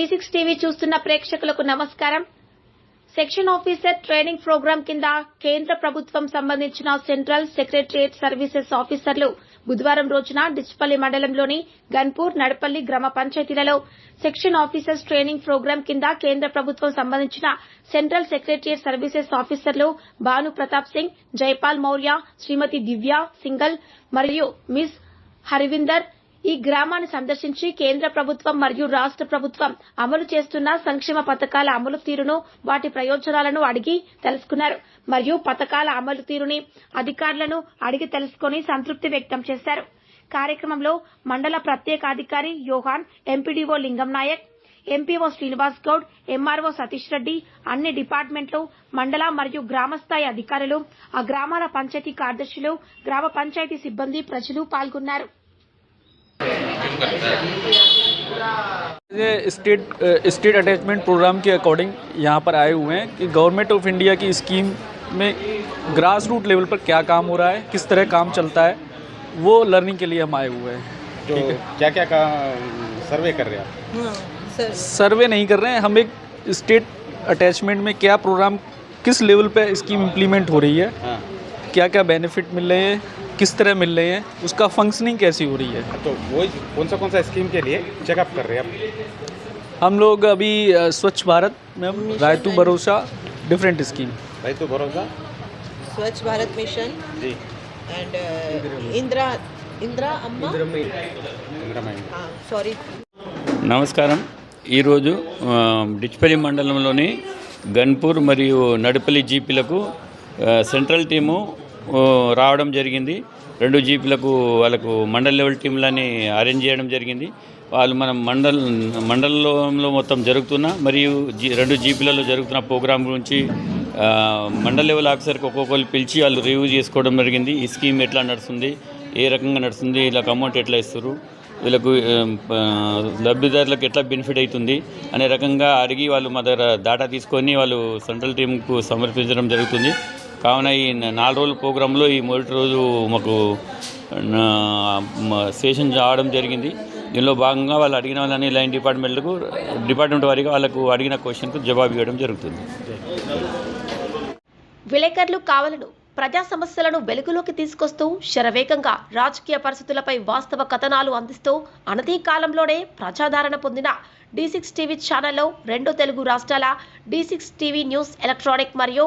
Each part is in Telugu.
డి సిక్స్ టీవీ చూస్తున్న ప్రేక్షకులకు నమస్కారం. సెక్షన్ ఆఫీసర్ ట్రైనింగ్ ప్రోగ్రాం కింద కేంద్ర ప్రభుత్వం సంబంధించిన సెంట్రల్ సెక్రటరియట్ సర్వీసెస్ ఆఫీసర్లు బుధవారం రోజున డిచ్పల్లి మండలంలోని గన్పూర్ నడపల్లి గ్రామ పంచాయతీలలో సెక్షన్ ఆఫీసర్స్ ట్రైనింగ్ ప్రోగ్రాం కింద కేంద్ర ప్రభుత్వం సంబంధించిన సెంట్రల్ సెక్రటరియట్ సర్వీసెస్ ఆఫీసర్లు భాను ప్రతాప్ సింగ్ జైపాల్ మౌర్య శ్రీమతి దివ్య సింగల్ మరియు మిస్ హరివిందర్ ఈ గ్రామాన్ని సందర్శించి కేంద్ర ప్రభుత్వం మరియు రాష్ట్ర ప్రభుత్వం అమలు చేస్తున్న సంక్షేమ పథకాల అమలు తీరును వాటి ప్రయోజనాలను అడిగి తెలుసుకున్నారు. మరియు పథకాల అమలు తీరుని అధికారులను అడిగి తెలుసుకుని సంతృప్తి వ్యక్తం చేశారు. కార్యక్రమంలో మండల ప్రత్యేక అధికారి Yohan MPDO Lingam Nayak MPO Srinivas Goud MRO Satish Reddy అన్ని డిపార్ట్మెంట్లు మండల మరియు గ్రామ స్థాయి అధికారులు ఆ గ్రామాల పంచాయతీ కార్యదర్శులు గ్రామ పంచాయతీ సిబ్బంది ప్రజలు పాల్గొన్నారు. ये स्टेट स्टेट अटैचमेंट प्रोग्राम के अकॉर्डिंग यहाँ पर आए हुए हैं कि गवर्नमेंट ऑफ़ इंडिया की स्कीम में ग्रास रूट लेवल पर क्या काम हो रहा है किस तरह काम चलता है वो लर्निंग के लिए हम आए हुए हैं। तो क्या क्या का सर्वे कर रहे हैं आप? सर्वे नहीं कर रहे हैं हम एक स्टेट अटैचमेंट में क्या प्रोग्राम किस लेवल पे स्कीम इम्प्लीमेंट हो रही है हाँ। क्या क्या बेनिफिट मिल रहे हैं किस तरह मिल रहे हैं उसका फंक्शनिंग कैसी हो रही है तो वही कौन सा कौन सा स्कीम के लिए चेकअप कर रहे हैं आप हम लोग अभी अ, स्वच्छ भारत में हम रायतू भरोसा डिफरेंट स्कीम भाई तो भरोसा Swachh Bharat mission ji and uh, Indra Indra Amma Indira महीने ah, sorry నమస్కారం ఈరోజు ఆ, డిచ్పల్లి మండలంలోని గన్పూర్ మరియు నడుపల్లి జీపీలకు ఆ, సెంట్రల్ టీము ఆ, రావడం జరిగింది. రెండు జీపులకు వాళ్ళకు మండల్ లెవెల్ టీంలని అరేంజ్ చేయడం జరిగింది. వాళ్ళు మనం మండల్ మండలంలో మొత్తం జరుగుతున్న మరియు జీ రెండు జీపులలో జరుగుతున్న ప్రోగ్రాం గురించి మండల్ లెవెల్ ఆఫీసర్కి ఒక్కొక్కరు పిలిచి వాళ్ళు రివ్యూ చేసుకోవడం జరిగింది. ఈ స్కీమ్ ఎట్లా నడుస్తుంది ఏ రకంగా నడుస్తుంది వీళ్ళకి అమౌంట్ ఎట్లా ఇస్తారు వీళ్ళకు లబ్ధిదారులకు ఎట్లా బెనిఫిట్ అవుతుంది అనే రకంగా అడిగి వాళ్ళు మా దగ్గర డేటా తీసుకొని వాళ్ళు సెంట్రల్ టీంకు సమర్పించడం జరుగుతుంది. కావున ఈ నాలుగు రోజుల ప్రోగ్రాంలో ఈ మొదటి రోజు మాకు సెషన్ రావడం జరిగింది. దీనిలో భాగంగా వాళ్ళు అడిగిన వాళ్ళని లైన్ డిపార్ట్మెంట్లకు డిపార్ట్మెంట్ వారిగా వాళ్ళకు అడిగిన క్వశ్చన్కు జవాబు ఇవ్వడం జరుగుతుంది. విలేకరులు కావాలను ప్రజా సమస్యలను వెలుగులోకి తీసుకొస్తూ శరవేగంగా రాజకీయ పరిస్థితులపై వాస్తవ కథనాలు అందిస్తూ అనతి కాలంలోనే ప్రజాదరణ పొందిన డి సిక్స్ టీవీ ఛానల్లో రెండు తెలుగు రాష్ట్రాల D six TV news electronic మరియు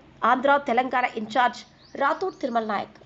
Andhra Telangana incharge Ratur Tirumala Nayak.